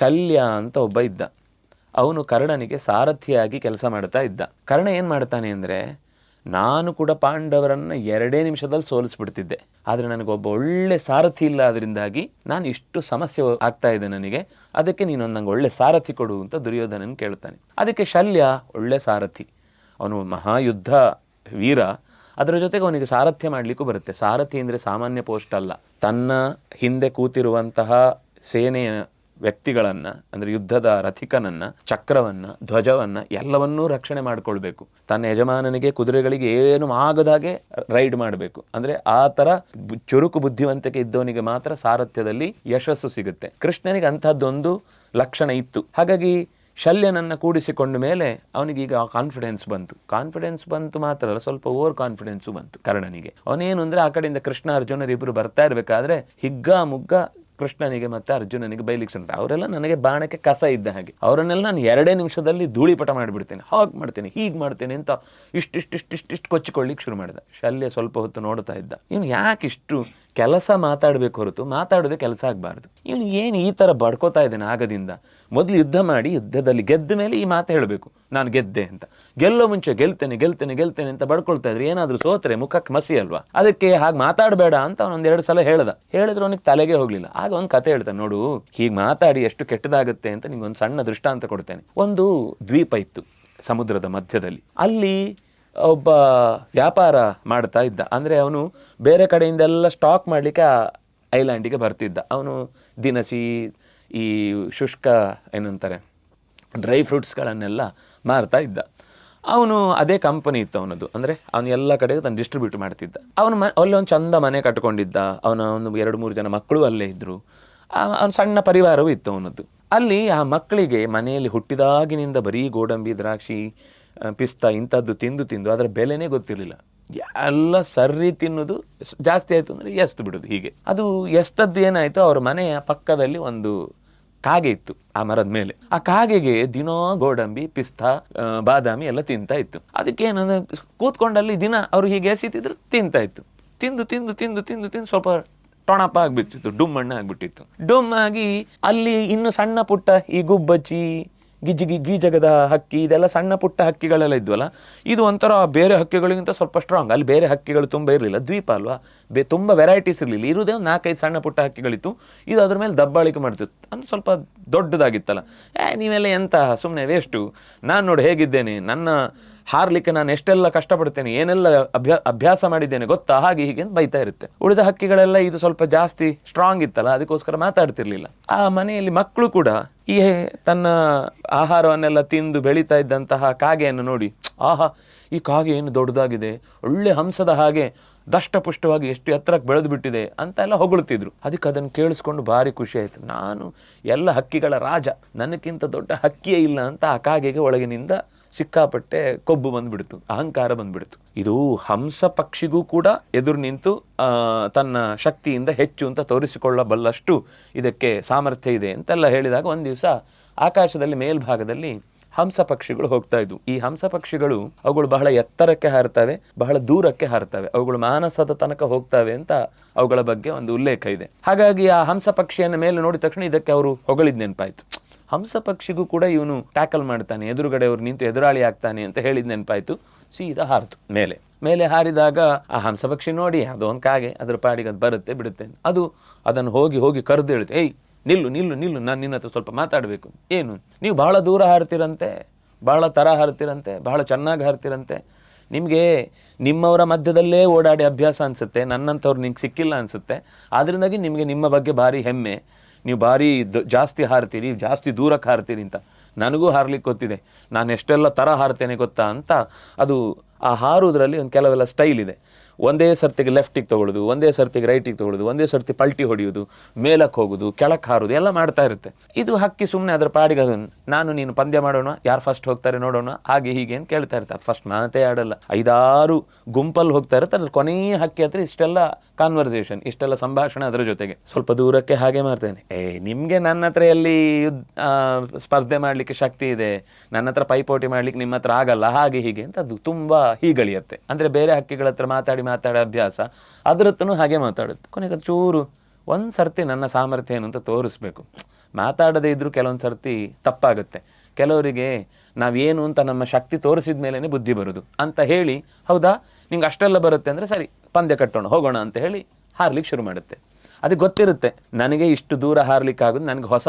ಶಲ್ಯ ಅಂತ ಒಬ್ಬ ಇದ್ದ. ಅವನು ಕರ್ಣನಿಗೆ ಸಾರಥಿಯಾಗಿ ಕೆಲಸ ಮಾಡ್ತಾ ಇದ್ದ. ಕರ್ಣ ಏನು ಮಾಡ್ತಾನೆ ಅಂದರೆ, ನಾನು ಕೂಡ ಪಾಂಡವರನ್ನು ಎರಡೇ ನಿಮಿಷದಲ್ಲಿ ಸೋಲಿಸ್ಬಿಡ್ತಿದ್ದೆ. ಆದರೆ ನನಗೊಬ್ಬ ಒಳ್ಳೆ ಸಾರಥಿ ಇಲ್ಲ ಅದರಿಂದಾಗಿ ನಾನು ಇಷ್ಟು ಸಮಸ್ಯೆ ಆಗ್ತಾ ಇದೆ ನನಗೆ. ಅದಕ್ಕೆ ನೀನೊಂದು ನಂಗೆ ಒಳ್ಳೆ ಸಾರಥಿ ಕೊಡು ಅಂತ ದುರ್ಯೋಧನನ್ನು ಕೇಳ್ತಾನೆ. ಅದಕ್ಕೆ ಶಲ್ಯ ಒಳ್ಳೆ ಸಾರಥಿ. ಅವನು ಮಹಾಯುದ್ಧ ವೀರ. ಅದರ ಜೊತೆಗೆ ಅವನಿಗೆ ಸಾರಥ್ಯ ಮಾಡಲಿಕ್ಕೂ ಬರುತ್ತೆ. ಸಾರಥಿ ಅಂದರೆ ಸಾಮಾನ್ಯ ಪೋಸ್ಟ್ ಅಲ್ಲ. ತನ್ನ ಹಿಂದೆ ಕೂತಿರುವಂತಹ ಸೇನೆಯ ವ್ಯಕ್ತಿಗಳನ್ನು, ಅಂದರೆ ಯುದ್ಧದ ರಥಿಕನನ್ನು, ಚಕ್ರವನ್ನು, ಧ್ವಜವನ್ನು ಎಲ್ಲವನ್ನೂ ರಕ್ಷಣೆ ಮಾಡಿಕೊಳ್ಬೇಕು. ತನ್ನ ಯಜಮಾನನಿಗೆ ಕುದುರೆಗಳಿಗೆ ಏನು ಆಗದಾಗೆ ರೈಡ್ ಮಾಡಬೇಕು. ಅಂದರೆ ಆ ಥರ ಚುರುಕು ಬುದ್ಧಿವಂತಿಕೆ ಇದ್ದವನಿಗೆ ಮಾತ್ರ ಸಾರಥ್ಯದಲ್ಲಿ ಯಶಸ್ಸು ಸಿಗುತ್ತೆ. ಕೃಷ್ಣನಿಗೆ ಅಂಥದ್ದೊಂದು ಲಕ್ಷಣ ಇತ್ತು. ಹಾಗಾಗಿ ಶಲ್ಯನನ್ನು ಕೂಡಿಸಿಕೊಂಡ ಮೇಲೆ ಅವನಿಗೀಗ ಕಾನ್ಫಿಡೆನ್ಸ್ ಬಂತು. ಕಾನ್ಫಿಡೆನ್ಸ್ ಬಂತು ಮಾತ್ರ ಅಲ್ಲ, ಸ್ವಲ್ಪ ಓವರ್ ಕಾನ್ಫಿಡೆನ್ಸು ಬಂತು ಕರ್ಣನಿಗೆ. ಅವನೇನು ಅಂದರೆ ಆ ಕಡೆಯಿಂದ ಕೃಷ್ಣ ಅರ್ಜುನರಿಬ್ಬರು ಬರ್ತಾ ಇರಬೇಕಾದ್ರೆ ಹಿಗ್ಗ ಮುಗ್ಗ ಕೃಷ್ಣನಿಗೆ ಮತ್ತೆ ಅರ್ಜುನನಿಗೆ ಬೈಲಿಕ್ಕೆ ಅಂತ. ಅವರೆಲ್ಲ ನನಗೆ ಬಾಣಕ್ಕೆ ಕಸ ಇದ್ದ ಹಾಗೆ. ಅವರನ್ನೆಲ್ಲ ನಾನು ಎರಡೇ ನಿಮಿಷದಲ್ಲಿ ಧೂಳಿಪಟ ಮಾಡಿಬಿಡ್ತೇನೆ. ಹಾಗೆ ಮಾಡ್ತೇನೆ, ಹೀಗೆ ಮಾಡ್ತೇನೆ ಅಂತ ಇಷ್ಟಿಷ್ಟಿಷ್ಟಿಷ್ಟಿಷ್ಟು ಕೊಚ್ಚಿಕೊಳ್ಳಿಕ್ಕೆ ಶುರು ಮಾಡಿದ. ಶಲ್ಯ ಸ್ವಲ್ಪ ಹೊತ್ತು ನೋಡ್ತಾ ಇದ್ದ. ಇವನು ಯಾಕೆ ಇಷ್ಟು ಕೆಲಸ ಮಾತಾಡಬೇಕು ಹೊರತು ಮಾತಾಡೋದೇ ಕೆಲಸ ಆಗಬಾರ್ದು. ಇವನು ಏನು ಈ ಥರ ಬಡ್ಕೋತಾ ಇದ್ದಾನೆ ಆಗದಿಂದ? ಮೊದಲು ಯುದ್ಧ ಮಾಡಿ ಯುದ್ಧದಲ್ಲಿ ಗೆದ್ದ ಮೇಲೆ ಈ ಮಾತು ಹೇಳಬೇಕು. ನಾನು ಗೆದ್ದೆ ಅಂತ. ಗೆಲ್ಲೋ ಮುಂಚೆ ಗೆಲ್ತೇನೆ ಗೆಲ್ತೇನೆ ಗೆಲ್ತೇನೆ ಅಂತ ಬಡ್ಕೊಳ್ತಾ ಇದ್ರೆ ಏನಾದರೂ ಸೋತ್ರೆ ಮುಖಕ್ಕೆ ಮಸಿ ಅಲ್ವಾ? ಅದಕ್ಕೆ ಹಾಗೆ ಮಾತಾಡಬೇಡ ಅಂತ ಅವನೊಂದು ಎರಡು ಸಲ ಹೇಳ್ದ. ಹೇಳಿದ್ರೆ ಅವನಿಗೆ ತಲೆಗೆ ಹೋಗಲಿಲ್ಲ. ಆಗ ಒಂದು ಕತೆ ಹೇಳ್ತಾನೆ, ನೋಡು, ಹೀಗೆ ಮಾತಾಡಿ ಎಷ್ಟು ಕೆಟ್ಟದಾಗುತ್ತೆ ಅಂತ ನಿಂಗೆ ಒಂದು ಸಣ್ಣ ದೃಷ್ಟಾಂತ ಕೊಡ್ತೇನೆ. ಒಂದು ದ್ವೀಪ ಇತ್ತು ಸಮುದ್ರದ ಮಧ್ಯದಲ್ಲಿ. ಅಲ್ಲಿ ಒಬ್ಬ ವ್ಯಾಪಾರ ಮಾಡ್ತಾ ಇದ್ದ. ಅಂದರೆ ಅವನು ಬೇರೆ ಕಡೆಯಿಂದೆಲ್ಲ ಸ್ಟಾಕ್ ಮಾಡಲಿಕ್ಕೆ ಐಲ್ಯಾಂಡಿಗೆ ಬರ್ತಿದ್ದ. ಅವನು ದಿನಸಿ, ಈ ಶುಷ್ಕ ಏನಂತಾರೆ ಡ್ರೈ ಫ್ರೂಟ್ಸ್ಗಳನ್ನೆಲ್ಲ ಮಾರ್ತಾ ಇದ್ದ. ಅವನು ಅದೇ ಕಂಪನಿ ಇತ್ತು ಅವನದು ಅಂದರೆ ಅವನು ಎಲ್ಲ ಕಡೆಗೆ ತನ್ನ ಡಿಸ್ಟ್ರಿಬ್ಯೂಟ್ ಮಾಡ್ತಿದ್ದ. ಅವನು ಮ, ಅಲ್ಲಿ ಒಂದು ಚಂದ ಮನೆ ಕಟ್ಕೊಂಡಿದ್ದ. ಅವನ ಒಂದು ಎರಡು, ಮೂರು ಜನ ಮಕ್ಕಳು ಅಲ್ಲೇ ಇದ್ದರು ಅವನ ಸಣ್ಣ ಪರಿವಾರವೂ ಇತ್ತು ಅವನದ್ದು. ಅಲ್ಲಿ ಆ ಮಕ್ಕಳಿಗೆ ಮನೆಯಲ್ಲಿ ಹುಟ್ಟಿದಾಗಿನಿಂದ ಬರೀ ಗೋಡಂಬಿ, ದ್ರಾಕ್ಷಿ ಪಿಸ್ತಾ ಇಂಥದ್ದು ತಿಂದು ತಿಂದು ಅದರ ಬೆಲೆನೇ ಗೊತ್ತಿರಲಿಲ್ಲ. ಎಲ್ಲ ಸರ್ರಿ ತಿನ್ನೋದು ಜಾಸ್ತಿ ಆಯಿತು ಅಂದರೆ ಎಸ್ತು ಬಿಡೋದು ಹೀಗೆ. ಅದು ಎಷ್ಟದ್ದು ಏನಾಯಿತು, ಅವ್ರ ಮನೆಯ ಪಕ್ಕದಲ್ಲಿ ಒಂದು ಕಾಗೆ ಇತ್ತು, ಆ ಮರದ ಮೇಲೆ. ಆ ಕಾಗೆಗೆ ದಿನೋ ಗೋಡಂಬಿ, ಪಿಸ್ತಾ ಬಾದಾಮಿ ಎಲ್ಲ ತಿಂತಾ ಇತ್ತು. ಅದಕ್ಕೆ ಏನಂದ್ರೆ ಕೂತ್ಕೊಂಡಲ್ಲಿ ದಿನ ಅವ್ರು ಹೀಗೆ ಎಸಿತಿದ್ರು ತಿಂತಾ ಇತ್ತು. ತಿಂದು ತಿಂದು ತಿಂದು ತಿಂದು ತಿಂದು ಸ್ವಲ್ಪ ಟೊಣಪ ಆಗ್ಬಿಟ್ಟಿತ್ತು ಡುಮ್ಮಣ್ಣ ಆಗ್ಬಿಟ್ಟಿತ್ತು ಡುಮ್ ಆಗಿ ಅಲ್ಲಿ ಇನ್ನು ಸಣ್ಣ ಪುಟ್ಟ ಈ ಗುಬ್ಬಚ್ಚಿ ಗಿಜ್ಜಿ ಗೀಜಗದ ಹಕ್ಕಿ, ಇದೆಲ್ಲ ಸಣ್ಣ ಪುಟ್ಟ ಹಕ್ಕಿಗಳೆಲ್ಲ ಇದ್ವಲ್ಲ, ಇದು ಒಂಥರ ಬೇರೆ ಹಕ್ಕಿಗಳಿಗಿಂತ ಸ್ವಲ್ಪ ಸ್ಟ್ರಾಂಗ್ ಅಲ್ಲಿ ಬೇರೆ ಹಕ್ಕಿಗಳು ತುಂಬ ಇರಲಿಲ್ಲ. ದ್ವೀಪ ಅಲ್ವಾ? ಬೇ ತುಂಬ ವೆರೈಟೀಸ್ ಇರಲಿಲ್ಲ. ಇರುವುದೇ ಒಂದು ನಾಲ್ಕೈದು ಸಣ್ಣ ಪುಟ್ಟ ಹಕ್ಕಿಗಳಿತ್ತು. ಇದು ಅದ್ರ ಮೇಲೆ ದಬ್ಬಾಳಿಕೆ ಮಾಡ್ತಿತ್ತು. ಅಂದ್ರೆ ಸ್ವಲ್ಪ ದೊಡ್ಡದಾಗಿತ್ತಲ್ಲ. ಏ, ನೀವೆಲ್ಲ ಎಂತ ಸುಮ್ಮನೆ ವೇಸ್ಟು ನಾನು ನೋಡಿ ಹೇಗಿದ್ದೇನೆ, ನನ್ನ ಹಾರಲಿಕ್ಕೆ ನಾನು ಎಷ್ಟೆಲ್ಲ ಕಷ್ಟಪಡ್ತೇನೆ, ಏನೆಲ್ಲ ಅಭ್ಯಾ, ಅಭ್ಯಾಸ ಮಾಡಿದ್ದೇನೆ ಗೊತ್ತಾ? ಹಾಗೆ ಹೀಗೆ ಅಂತ ಬೈತಾ ಇರುತ್ತೆ. ಉಳಿದ ಹಕ್ಕಿಗಳೆಲ್ಲ ಇದು ಸ್ವಲ್ಪ ಜಾಸ್ತಿ ಸ್ಟ್ರಾಂಗ್ ಇತ್ತಲ್ಲ, ಅದಕ್ಕೋಸ್ಕರ ಮಾತಾಡ್ತಿರ್ಲಿಲ್ಲ. ಆ ಮನೆಯಲ್ಲಿ ಮಕ್ಕಳು ಕೂಡ ಈ ತನ್ನ ಆಹಾರವನ್ನೆಲ್ಲ ತಿಂದು ಬೆಳೀತಾ ಇದ್ದಂತಹ ಕಾಗೆಯನ್ನು ನೋಡಿ, ಆಹಾ, ಈ ಕಾಗೆ ಏನು ದೊಡ್ಡದಾಗಿದೆ, ಒಳ್ಳೆ ಹಂಸದ ಹಾಗೆ ದಷ್ಟಪುಷ್ಟವಾಗಿ ಎಷ್ಟು ಎತ್ತರಕ್ಕೆ ಬೆಳೆದು ಬಿಟ್ಟಿದೆ ಅಂತ ಎಲ್ಲ ಹೊಗಳುತ್ತಿದ್ರು. ಅದಕ್ಕೆ ಅದನ್ನು ಕೇಳಿಸ್ಕೊಂಡು ಭಾರಿ ಖುಷಿ ಆಯಿತು. ನಾನು ಎಲ್ಲ ಹಕ್ಕಿಗಳ ರಾಜ. ನನಗಿಂತ ದೊಡ್ಡ ಹಕ್ಕಿಯೇ ಇಲ್ಲ ಅಂತ ಆ ಕಾಗೆಗೆ ಒಳಗಿನಿಂದ ಸಿಕ್ಕಾಪಟ್ಟೆ ಕೊಬ್ಬು ಬಂದ್ಬಿಡ್ತು, ಅಹಂಕಾರ ಬಂದ್ಬಿಡ್ತು. ಇದು ಹಂಸ ಪಕ್ಷಿಗೂ ಕೂಡ ಎದುರು ನಿಂತು ತನ್ನ ಶಕ್ತಿಯಿಂದ ಹೆಚ್ಚು ಅಂತ ತೋರಿಸಿಕೊಳ್ಳಬಲ್ಲಷ್ಟು ಇದಕ್ಕೆ ಸಾಮರ್ಥ್ಯ ಇದೆ ಅಂತೆಲ್ಲ ಹೇಳಿದಾಗ ಒಂದು ದಿವಸ ಆಕಾಶದಲ್ಲಿ ಮೇಲ್ಭಾಗದಲ್ಲಿ ಹಂಸ ಪಕ್ಷಿಗಳು ಹೋಗ್ತಾ ಇದ್ವು. ಈ ಹಂಸ ಪಕ್ಷಿಗಳು ಅವುಗಳು ಬಹಳ ಎತ್ತರಕ್ಕೆ ಹಾರ್ತವೆ, ಬಹಳ ದೂರಕ್ಕೆ ಹಾರ್ತವೆ. ಅವುಗಳು ಮಾನಸದ ತನಕ ಹೋಗ್ತವೆ ಅಂತ ಅವುಗಳ ಬಗ್ಗೆ ಒಂದು ಉಲ್ಲೇಖ ಇದೆ. ಹಾಗಾಗಿ ಆ ಹಂಸ ಪಕ್ಷಿಯನ್ನ ಮೇಲೆ ನೋಡಿದ ತಕ್ಷಣ ಇದಕ್ಕೆ ಅವರು ಹೊಗಳಿದ್ ನೆನಪಾಯಿತು. ಹಂಸ ಪಕ್ಷಿಗೂ ಕೂಡ ಇವನು ಟ್ಯಾಕಲ್ ಮಾಡ್ತಾನೆ, ಎದುರುಗಡೆ ಅವರು ನಿಂತು ಎದುರಾಳಿ ಆಗ್ತಾನೆ ಅಂತ ಹೇಳಿದ ನೆನಪಾಯಿತು. ಸೀದಾ ಹಾರಿತು ಮೇಲೆ. ಮೇಲೆ ಹಾರಿದಾಗ ಆ ಹಂಸ ಪಕ್ಷಿ ನೋಡಿ ಅದು ಒಂದು ಕಾಗೆ, ಅದರ ಪಾಡಿಗೆ ಅದು ಬರುತ್ತೆ, ಬಿಡುತ್ತೆ ಅದು ಅದನ್ನು ಹೋಗಿ ಹೋಗಿ ಕರೆದು ಹೇಳುತ್ತೆ ಏಯ್ ನಿಲ್ಲು ನಿಲ್ಲು ನಿಲ್ಲು, ನಾನು ನಿನ್ನ ಹತ್ರ ಸ್ವಲ್ಪ ಮಾತಾಡಬೇಕು. ಏನು? ನೀವು ಬಹಳ ದೂರ ಹಾರ್ತಿರಂತೆ, ಬಹಳ ಥರ ಹಾರ್ತಿರಂತೆ, ಬಹಳ ಚೆನ್ನಾಗಿ ಹಾರ್ತಿರಂತೆ. ನಿಮಗೆ ನಿಮ್ಮವರ ಮಧ್ಯದಲ್ಲೇ ಓಡಾಡಿ ಅಭ್ಯಾಸ ಅನಿಸುತ್ತೆ, ನನ್ನಂಥವ್ರು ನಿಂಗೆ ಸಿಕ್ಕಿಲ್ಲ ಅನಿಸುತ್ತೆ. ಆದ್ದರಿಂದಾಗಿ ನಿಮಗೆ ನಿಮ್ಮ ಬಗ್ಗೆ ಭಾರಿ ಹೆಮ್ಮೆ. ನೀವು ಭಾರಿ ಜಾಸ್ತಿ ಹಾರ್ತೀರಿ, ಜಾಸ್ತಿ ದೂರಕ್ಕೆ ಹಾರ್ತೀರಿ ಅಂತ. ನನಗೂ ಹಾರ್ಲಿಕ್ಕೆ ಗೊತ್ತಿದೆ. ನಾನು ಎಷ್ಟೆಲ್ಲ ಥರ ಹಾರ್ತೇನೆ ಗೊತ್ತಾ ಅಂತ. ಅದು ಆ ಹಾರುವುದರಲ್ಲಿ ಒಂದು ಕೆಲವೆಲ್ಲ ಸ್ಟೈಲ್ ಇದೆ. ಒಂದೇ ಸರ್ತಿಗೆ ಲೆಫ್ಟಿಗೆ ತೊಗೊಳ್ಳೋದು ಒಂದೇ ಸರ್ತಿಗೆ ರೈಟಿಗೆ ತೊಗೊಳ್ಳೋದು ಒಂದೇ ಸರ್ತಿ ಪಲ್ಟಿ ಹೊಡೆಯೋದು, ಮೇಲಕ್ಕೆ ಹೋಗೋದು, ಕೆಳಕ್ಕೆ ಹಾರೋದು, ಎಲ್ಲ ಮಾಡ್ತಾ ಇರುತ್ತೆ. ಇದು ಹಕ್ಕಿ ಸುಮ್ಮನೆ ಅದರ ಪಾಡಿಗೆ ಅದನ್ನು ನಾನು ನೀನು ಪಂದ್ಯ ಮಾಡೋಣ, ಯಾರು ಫಸ್ಟ್ ಹೋಗ್ತಾರೆ ನೋಡೋಣ, ಹಾಗೆ ಹೀಗೆ ಅಂತ ಕೇಳ್ತಾ ಇರ್ತಾರೆ ಫಸ್ಟ್ ಮಾತೇ ಆಡಲ್ಲ. ಐದಾರು ಗುಂಪಲ್ಲಿ ಹೋಗ್ತಾ ಇರುತ್ತೆ. ಅದ್ರ ಕೊನೆಯ ಹಕ್ಕಿ ಹತ್ರ ಇಷ್ಟೆಲ್ಲ ಕಾನ್ವರ್ಸೇಷನ್ ಇಷ್ಟೆಲ್ಲ ಸಂಭಾಷಣೆ ಅದರ ಜೊತೆಗೆ. ಸ್ವಲ್ಪ ದೂರಕ್ಕೆ ಹಾಗೆ ಮಾಡ್ತೇನೆ. ಏ, ನಿಮಗೆ ನನ್ನ ಹತ್ರ ಎಲ್ಲಿ ಸ್ಪರ್ಧೆ ಮಾಡಲಿಕ್ಕೆ ಶಕ್ತಿ ಇದೆ? ನನ್ನ ಹತ್ರ ಪೈಪೋಟಿ ಮಾಡ್ಲಿಕ್ಕೆ ನಿಮ್ಮ ಹತ್ರ ಆಗಲ್ಲ? ಹಾಗೆ ಹೀಗೆ ಅಂತ ಅದು ತುಂಬ ಹೀಗಳಿಯತ್ತೆ. ಅಂದರೆ ಬೇರೆ ಹಕ್ಕಿಗಳ ಹತ್ರ ಮಾತಾಡಿ ಮಾತಾಡೋ ಅಭ್ಯಾಸ ಅದ್ರ ಹತ್ರನೂ ಹಾಗೆ ಮಾತಾಡುತ್ತೆ. ಕೊನೆಗೆ ಚೂರು, ಒಂದು ಸರ್ತಿ ನನ್ನ ಸಾಮರ್ಥ್ಯ ಏನು ಅಂತ ತೋರಿಸ್ಬೇಕು. ಮಾತಾಡದೇ ಇದ್ದರೂ ಕೆಲವೊಂದು ಸರ್ತಿ ತಪ್ಪಾಗುತ್ತೆ. ಕೆಲವರಿಗೆ ನಾವೇನು ಅಂತ ನಮ್ಮ ಶಕ್ತಿ ತೋರಿಸಿದ ಮೇಲೇ ಬುದ್ಧಿ ಬರೋದು. ಅಂತ ಹೇಳಿ, ಹೌದಾ? ನಿಂಗೆ ಅಷ್ಟೆಲ್ಲ ಬರುತ್ತೆ ಅಂದರೆ ಸರಿ, ಪಂದ್ಯ ಕಟ್ಟೋಣ, ಹೋಗೋಣ ಅಂತ ಹೇಳಿ ಹಾರ್ಲಿಕ್ಕೆ ಶುರು ಮಾಡುತ್ತೆ. ಅದಕ್ಕೆ ಗೊತ್ತಿರುತ್ತೆ. ನನಗೆ ಇಷ್ಟು ದೂರ ಹಾರಲಿಕ್ಕಾಗೋದು, ನನಗೆ ಹೊಸ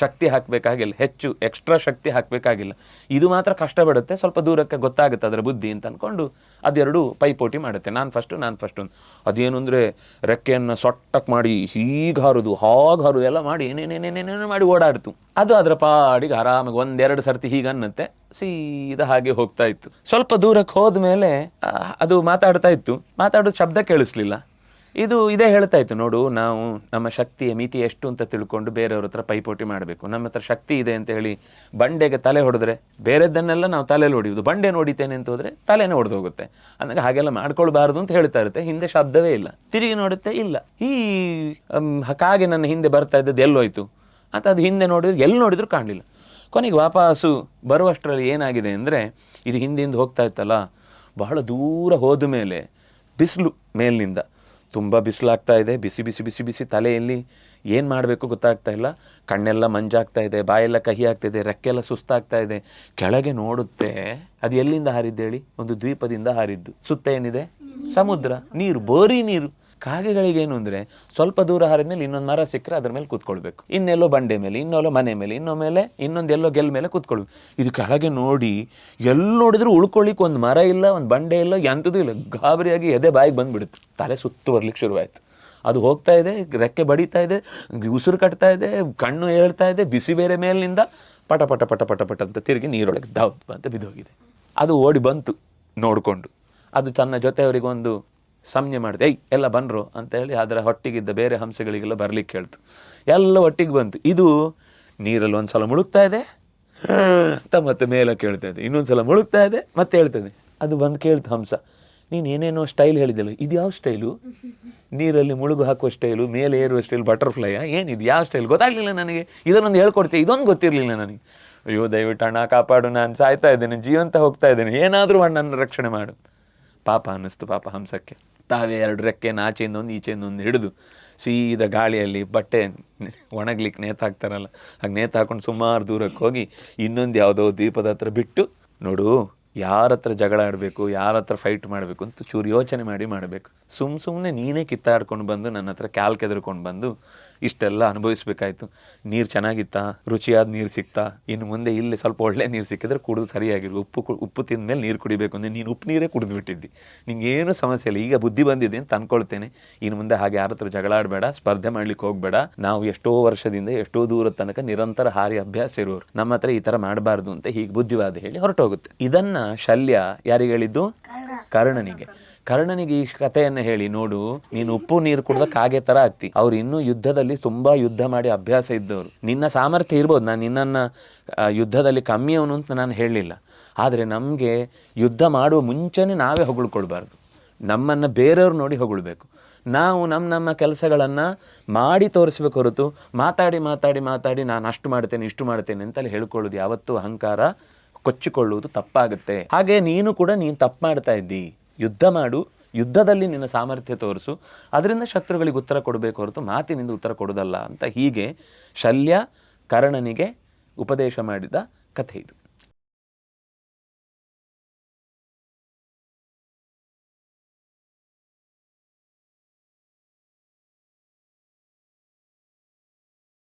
ಶಕ್ತಿ ಹಾಕಬೇಕಾಗಿಲ್ಲ, ಹೆಚ್ಚು ಎಕ್ಸ್ಟ್ರಾ ಶಕ್ತಿ ಹಾಕಬೇಕಾಗಿಲ್ಲ. ಇದು ಮಾತ್ರ ಕಷ್ಟಪಡುತ್ತೆ, ಸ್ವಲ್ಪ ದೂರಕ್ಕೆ ಗೊತ್ತಾಗುತ್ತೆ ಅದರ ಬುದ್ಧಿ ಅಂತ ಅಂದ್ಕೊಂಡು ಅದೆರಡು ಪೈಪೋಟಿ ಮಾಡುತ್ತೆ. ನಾನು ಫಸ್ಟು ನಾನು ಫಸ್ಟು ಅದೇನು ಅಂದರೆ ರೆಕ್ಕೆಯನ್ನು ಸೊಟ್ಟಕ್ಕೆ ಮಾಡಿ ಹೀಗೆ ಹಾರೋದು, ಹಾಗೆ ಹಾರೋದು, ಎಲ್ಲ ಮಾಡಿ ಏನೇನೇನೇನೇನೇನು ಮಾಡಿ ಓಡಾಡ್ತು. ಅದು ಅದರ ಪಾಡಿಗೆ ಆರಾಮಾಗಿ ಒಂದೆರಡು ಸರ್ತಿ ಹೀಗೆ ಅನ್ನತ್ತೆ, ಸೀದಾ ಹಾಗೆ ಹೋಗ್ತಾ ಇತ್ತು. ಸ್ವಲ್ಪ ದೂರಕ್ಕೆ ಹೋದ ಮೇಲೆ ಅದು ಮಾತಾಡ್ತಾ ಇತ್ತು. ಮಾತಾಡೋದು ಶಬ್ದ ಕೇಳಿಸ್ಲಿಲ್ಲ. ಇದು ಇದೇ ಹೇಳ್ತಾ ಇತ್ತು, ನೋಡು, ನಾವು ನಮ್ಮ ಶಕ್ತಿಯ ಮಿತಿ ಎಷ್ಟು ಅಂತ ತಿಳ್ಕೊಂಡು ಬೇರೆಯವ್ರ ಹತ್ರ ಪೈಪೋಟಿ ಮಾಡಬೇಕು. ನಮ್ಮ ಹತ್ರ ಶಕ್ತಿ ಇದೆ ಅಂತ ಹೇಳಿ ಬಂಡೆಗೆ ತಲೆ ಹೊಡೆದ್ರೆ, ಬೇರೆದ್ದನ್ನೆಲ್ಲ ನಾವು ತಲೆಯಲ್ಲಿ ಹೊಡೆಯುವುದು. ಬಂಡೆ ನೋಡಿತೇನೆ ಅಂತ ಹೋದರೆ ತಲೆನೇ ಹೊಡೆದು ಹೋಗುತ್ತೆ. ಅಂದಾಗ ಹಾಗೆಲ್ಲ ಮಾಡ್ಕೊಳ್ಬಾರ್ದು ಅಂತ ಹೇಳ್ತಾ ಇರುತ್ತೆ. ಹಿಂದೆ ಶಬ್ದವೇ ಇಲ್ಲ. ತಿರುಗಿ ನೋಡುತ್ತೆ, ಇಲ್ಲ. ಈ ಕಾಗೆ ನನ್ನ ಹಿಂದೆ ಬರ್ತಾ ಇದ್ದದ್ದು ಎಲ್ಲೋಯ್ತು. ಅಂತ ಅದು ಹಿಂದೆ ನೋಡಿದ್ರೆ, ಎಲ್ಲಿ ನೋಡಿದ್ರು ಕಾಣಲಿಲ್ಲ. ಕೊನೆಗೆ ವಾಪಸ್ಸು ಬರುವಷ್ಟರಲ್ಲಿ ಏನಾಗಿದೆ ಅಂದರೆ, ಇದು ಹಿಂದಿಂದ ಹೋಗ್ತಾ ಇತ್ತಲ್ಲ, ಬಹಳ ದೂರ ಹೋದ ಮೇಲೆ, ಬಿಸಿಲು ಮೇಲಿನಿಂದ ತುಂಬ ಬಿಸಿಲಾಗ್ತಾ ಇದೆ. ಬಿಸಿ ಬಿಸಿ ಬಿಸಿ ಬಿಸಿ ತಲೆಯಲ್ಲಿ ಏನು ಮಾಡಬೇಕು ಗೊತ್ತಾಗ್ತಾ ಇಲ್ಲ. ಕಣ್ಣೆಲ್ಲ ಮಂಜಾಗ್ತಾ ಇದೆ. ಬಾಯೆಲ್ಲ ಕಹಿ ಆಗ್ತಾ ಇದೆ. ರೆಕ್ಕೆಲ್ಲ ಸುಸ್ತಾಗ್ತಾ ಇದೆ. ಕೆಳಗೆ ನೋಡುತ್ತೆ. ಅದು ಎಲ್ಲಿಂದ ಹಾರಿದ್ದೇಳಿ ಒಂದು ದ್ವೀಪದಿಂದ ಹಾರಿದ್ದು. ಸುತ್ತ ಏನಿದೆ? ಸಮುದ್ರ. ನೀರು, ಬೋರಿ ನೀರು. ಕಾಗೆಗಳಿಗೇನು ಅಂದರೆ ಸ್ವಲ್ಪ ದೂರ ಹಾರಿದ್ಮೇಲೆ ಇನ್ನೊಂದು ಮರ ಸಿಕ್ಕರೆ ಅದ್ರ ಮೇಲೆ ಕೂತ್ಕೊಳ್ಬೇಕು. ಇನ್ನೆಲ್ಲೋ ಬಂಡೆ ಮೇಲೆ, ಇನ್ನೆಲ್ಲೋ ಮನೆ ಮೇಲೆ, ಇನ್ನೊ ಮೇಲೆ, ಇನ್ನೊಂದು ಎಲ್ಲೋ ಗೆಲ್ ಮೇಲೆ ಕೂತ್ಕೊಳ್ಬೇಕು. ಇದು ಕೆಳಗೆ ನೋಡಿ ಎಲ್ಲಿ ನೋಡಿದ್ರು ಉಳ್ಕೊಳ್ಳಿಕ್ಕೆ ಒಂದು ಮರ ಇಲ್ಲ, ಒಂದು ಬಂಡೆ ಇಲ್ಲ, ಎಂಥದ್ದು ಇಲ್ಲ. ಗಾಬರಿಯಾಗಿ ಎದೆ ಬಾಯಿಗೆ ಬಂದುಬಿಡುತ್ತೆ. ತಲೆ ಸುತ್ತು ಬರ್ಲಿಕ್ಕೆ ಶುರುವಾಯಿತು. ಅದು ಹೋಗ್ತಾ ಇದೆ, ರೆಕ್ಕೆ ಬಡಿತಾ ಇದೆ, ಉಸಿರು ಕಟ್ತಾ ಇದೆ, ಕಣ್ಣು ಹೇಳ್ತಾ ಇದೆ, ಬಿಸಿ ಬೇರೆ ಮೇಲಿನಿಂದ ಪಟ ಪಟ ಪಟ ಪಟ ಪಟ ಅಂತ ತಿರುಗಿ ನೀರೊಳಗೆ ದವ್ ಅಂತ ಬಿದ್ದೋಗಿದೆ. ಅದು ಓಡಿ ಬಂತು ನೋಡಿಕೊಂಡು. ಅದು ತನ್ನ ಜೊತೆಯವರಿಗೊಂದು ಸಂಜ್ಞೆ ಮಾಡಿದೆ, ಏಯ್, ಎಲ್ಲ ಬನ್ರು ಅಂತ ಹೇಳಿ ಅದರ ಹೊಟ್ಟಿಗಿದ್ದ ಬೇರೆ ಹಂಸಗಳಿಗೆಲ್ಲ ಬರಲಿಕ್ಕೆ ಹೇಳ್ತು ಎಲ್ಲ ಒಟ್ಟಿಗೆ ಬಂತು. ಇದು ನೀರಲ್ಲಿ ಒಂದು ಸಲ ಮುಳುಗ್ತಾ ಇದೆ ಅಂತ ಮತ್ತೆ ಮೇಲೆ ಕೇಳ್ತಾ ಇದೆ. ಇನ್ನೊಂದು ಸಲ ಮುಳುಗ್ತಾ ಇದೆ, ಮತ್ತೆ ಹೇಳ್ತದೆ ಅದು ಬಂದು ಕೇಳ್ತು ಹಂಸ, ನೀನು ಏನೇನೋ ಸ್ಟೈಲ್ ಹೇಳಿದ್ದಲ್ಲ ಇದು ಯಾವ ಸ್ಟೈಲು ನೀರಲ್ಲಿ ಮುಳುಗು ಹಾಕುವ ಸ್ಟೈಲು ಮೇಲೆ ಏರುವ ಸ್ಟೈಲ್ ಬಟರ್ಫ್ಲೈಯಾ ಏನಿದು ಯಾವ ಸ್ಟೈಲ್ ಗೊತ್ತಾಗಲಿಲ್ಲ ನನಗೆ. ಇದನ್ನೊಂದು ಹೇಳ್ಕೊಡ್ತೀವಿ ಇದೊಂದು ಗೊತ್ತಿರಲಿಲ್ಲ ನನಗೆ. ಅಯ್ಯೋ, ದಯವಿಟ್ಟು ಹಣ ಕಾಪಾಡು, ನಾನು ಸಾಯ್ತಾ ಇದ್ದೇನೆ, ಜೀವಂತ ಹೋಗ್ತಾ ಇದ್ದೇನೆ. ಏನಾದರೂ ನನ್ನ ರಕ್ಷಣೆ ಮಾಡು. ಪಾಪ ಅನ್ನಿಸ್ತು, ಪಾಪ ಹಂಸಕ್ಕೆ. ತಾವೇ ಎರಡು ರೆಕ್ಕೆ ಈಚೆಯಿಂದ ಒಂದು ಹಿಡಿದು ಸೀದ ಗಾಳಿಯಲ್ಲಿ ಬಟ್ಟೆ ಒಣಗ್ಲಿಕ್ಕೆ ನೇತಾಕ್ತಾರಲ್ಲ ಹಾಗೆ ನೇತಾಕೊಂಡು ಸುಮಾರು ದೂರಕ್ಕೆ ಹೋಗಿ ಇನ್ನೊಂದು ಯಾವುದೋ ದ್ವೀಪದ ಹತ್ರ ಬಿಟ್ಟು ನೋಡು ಯಾರ ಹತ್ರ ಜಗಳ ಆಡಬೇಕು, ಯಾರ ಹತ್ರ ಫೈಟ್ ಮಾಡಬೇಕು ಅಂತ ಚೂರು ಯೋಚನೆ ಮಾಡಿ ಮಾಡಬೇಕು. ಸುಮ್ಮ ಸುಮ್ಮನೆ ನೀನೇ ಕಿತ್ತಾಡ್ಕೊಂಡು ಬಂದು ನನ್ನ ಹತ್ರ ಕ್ಯಾಲ್ ಕೆದರ್ಕೊಂಡು ಬಂದು ಇಷ್ಟೆಲ್ಲ ಅನುಭವಿಸ್ಬೇಕಾಯ್ತು. ನೀರು ಚೆನ್ನಾಗಿತ್ತಾ? ರುಚಿಯಾದ ನೀರು ಸಿಕ್ತಾ? ಇನ್ನು ಮುಂದೆ ಇಲ್ಲಿ ಸ್ವಲ್ಪ ಒಳ್ಳೆ ನೀರು ಸಿಕ್ಕಿದ್ರೆ ಕುಡಿದು ಸರಿಯಾಗಿರು ಉಪ್ಪು ಉಪ್ಪು ತಿಂದ ಮೇಲೆ ನೀರು ಕುಡಿಬೇಕು ಅಂದರೆ ನೀನು ಉಪ್ಪು ನೀರೇ ಕುಡಿದು ಬಿಟ್ಟಿದ್ದಿ. ನಿಂಗೆ ಏನು ಸಮಸ್ಯೆ ಇಲ್ಲ. ಈಗ ಬುದ್ಧಿ ಬಂದಿದೆ ಅಂತ ಅಂದ್ಕೊಳ್ತೇನೆ ಇನ್ನು ಮುಂದೆ ಹಾಗೆ ಯಾರ ಹತ್ರ ಜಗಳ ಆಡಬೇಡ, ಸ್ಪರ್ಧೆ ಮಾಡ್ಲಿಕ್ಕೆ ಹೋಗಬೇಡ. ನಾವು ಎಷ್ಟೋ ವರ್ಷದಿಂದ ಎಷ್ಟೋ ದೂರ ತನಕ ನಿರಂತರ ಹಾರಿ ಅಭ್ಯಾಸ ಇರೋರು. ನಮ್ಮ ಹತ್ರ ಈ ಥರ ಮಾಡಬಾರ್ದು ಅಂತ ಹೀಗೆ ಬುದ್ಧಿವಾದ ಹೇಳಿ ಹೊರಟೋಗುತ್ತೆ. ಇದನ್ನ ಶಲ್ಯ ಯಾರಿಗೆ ಹೇಳಿದ್ದು ಕರ್ಣನಿಗೆ. ಕರ್ಣನಿಗೆ ಈ ಕಥೆಯನ್ನು ಹೇಳಿ ನೋಡು ನೀನು ಉಪ್ಪು ನೀರು ಕುಡ್ದ ಕಾಗೆ ತರ ಆಗ್ತಿ. ಅವ್ರು ಇನ್ನೂ ಯುದ್ಧದಲ್ಲಿ ತುಂಬಾ ಯುದ್ಧ ಮಾಡಿ ಅಭ್ಯಾಸ ಇದ್ದವರು. ನಿನ್ನ ಸಾಮರ್ಥ್ಯ ಇರ್ಬೋದು ನಾನು ನಿನ್ನನ್ನು ಯುದ್ಧದಲ್ಲಿ ಕಮ್ಮಿ ಅವನು ಅಂತ ನಾನು ಹೇಳಲಿಲ್ಲ. ಆದರೆ ನಮಗೆ ಯುದ್ಧ ಮಾಡುವ ಮುಂಚೆನೇ ನಾವೇ ಹೊಗಳ್ಕೊಳ್ಬಾರ್ದು. ನಮ್ಮನ್ನು ಬೇರೆಯವ್ರು ನೋಡಿ ಹೊಗಳ್ಬೇಕು. ನಾವು ನಮ್ಮ ನಮ್ಮ ಕೆಲಸಗಳನ್ನು ಮಾಡಿ ತೋರಿಸ್ಬೇಕು ಹೊರತು ಮಾತಾಡಿ ಮಾತಾಡಿ ಮಾತಾಡಿ ನಾನು ಅಷ್ಟು ಮಾಡ್ತೇನೆ ಇಷ್ಟು ಮಾಡ್ತೇನೆ ಅಂತಲೇ ಹೇಳ್ಕೊಳ್ಳೋದು ಯಾವತ್ತೂ ಅಹಂಕಾರ ಕೊಚ್ಚಿಕೊಳ್ಳುವುದು ತಪ್ಪಾಗುತ್ತೆ. ಹಾಗೆ ನೀನು ಕೂಡ ನೀನು ತಪ್ಪು ಮಾಡ್ತಾ ಇದ್ದಿ. ಯುದ್ಧ ಮಾಡು. ಯುದ್ಧದಲ್ಲಿ ನಿನ್ನ ಸಾಮರ್ಥ್ಯ ತೋರಿಸು. ಅದರಿಂದ ಶತ್ರುಗಳಿಗೆ ಉತ್ತರ ಕೊಡಬೇಕು ಹೊರತು ಮಾತಿನಿಂದ ಉತ್ತರ ಕೊಡೋದಲ್ಲ ಅಂತ ಹೀಗೆ ಶಲ್ಯ ಕರ್ಣನಿಗೆ ಉಪದೇಶ ಮಾಡಿದ ಕಥೆ ಇದು.